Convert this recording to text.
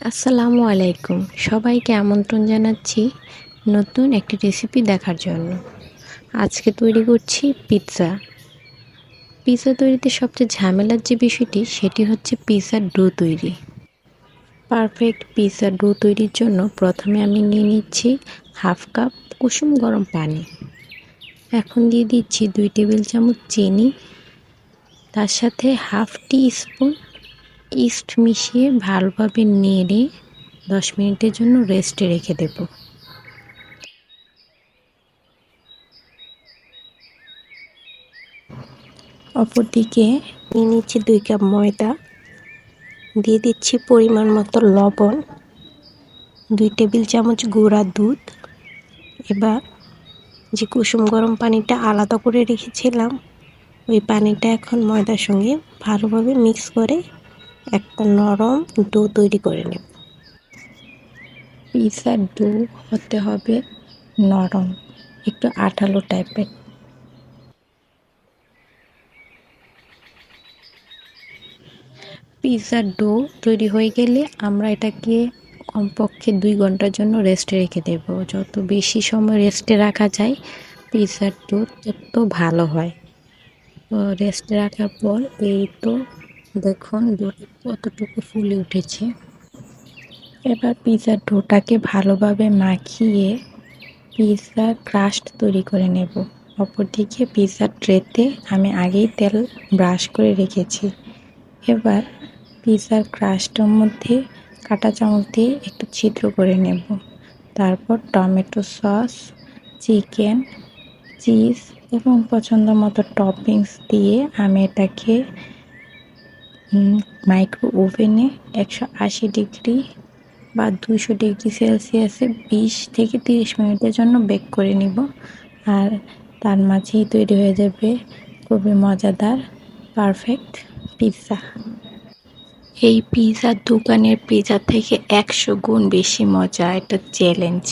আসসালামু আলাইকুম। সবাইকে আমন্ত্রণ জানাচ্ছি নতুন একটি রেসিপি দেখার জন্য। আজকে তৈরি করছি পিৎজা পিৎজা তৈরিতে সবচেয়ে ঝামেলার যে বিষয়টি, সেটি হচ্ছে পিৎজার ডো তৈরি। পারফেক্ট পিৎজা ডো তৈরির জন্য প্রথমে আমি নিয়ে নিচ্ছি হাফ কাপ কুসুম গরম পানি। এখন দিয়ে দিচ্ছি দুই টেবিল চামচ চিনি। তার সাথে হাফ টি স্পুন ইস্ট মিশিয়ে ভালোভাবে নেড়ে দশ মিনিটের জন্য রেস্টে রেখে দেব। অপরদিকে নিয়ে নিচ্ছি দুই কাপ ময়দা। দিয়ে দিচ্ছি পরিমাণ মতো লবণ, দুই টেবিল চামচ গুঁড়া দুধ। এবার যে কুসুম গরম পানিটা আলাদা করে রেখেছিলাম, ওই পানিটা এখন ময়দার সঙ্গে ভালোভাবে মিক্স করে একটা নরম ডো তৈরি করে নেব। পিৎজার ডো হতে হবে নরম, একটু আঠালো টাইপের। পিৎজার ডো তৈরি হয়ে গেলে আমরা এটাকে কমপক্ষে দুই ঘণ্টার জন্য রেস্টে রেখে দেব। যত বেশি সময় রেস্টে রাখা যায় পিৎজার ডো তত ভালো হয়। রেস্টে রাখার পর এই তো দেখুন কতটুকু ফুলে উঠেছে। এবার পিৎজার ডোটাকে ভালোভাবে মাখিয়ে পিৎজা ক্রাস্ট তৈরি করে নেব। অপরদিকে পিৎজার ট্রেতে আমি আগেই তেল ব্রাশ করে রেখেছি। এবার পিৎজার ক্রাস্টের মধ্যে কাটা চামচ দিয়ে একটু ছিদ্র করে নেব। তারপর টমেটো সস, চিকেন, চিজ এবং পছন্দ মতো টপিংস দিয়ে আমি এটাকে মাইক্রো ওভেনে একশো আশি ডিগ্রি বা দুশো ডিগ্রি সেলসিয়াসে বিশ থেকে তিরিশ মিনিটের জন্য বেক করে নিব। আর তার মাঝেই তৈরি হয়ে যাবে খুবই মজাদার পারফেক্ট পিৎজা এই পিৎজার দোকানের পিৎজা থেকে একশো গুণ বেশি মজা, এটা চ্যালেঞ্জ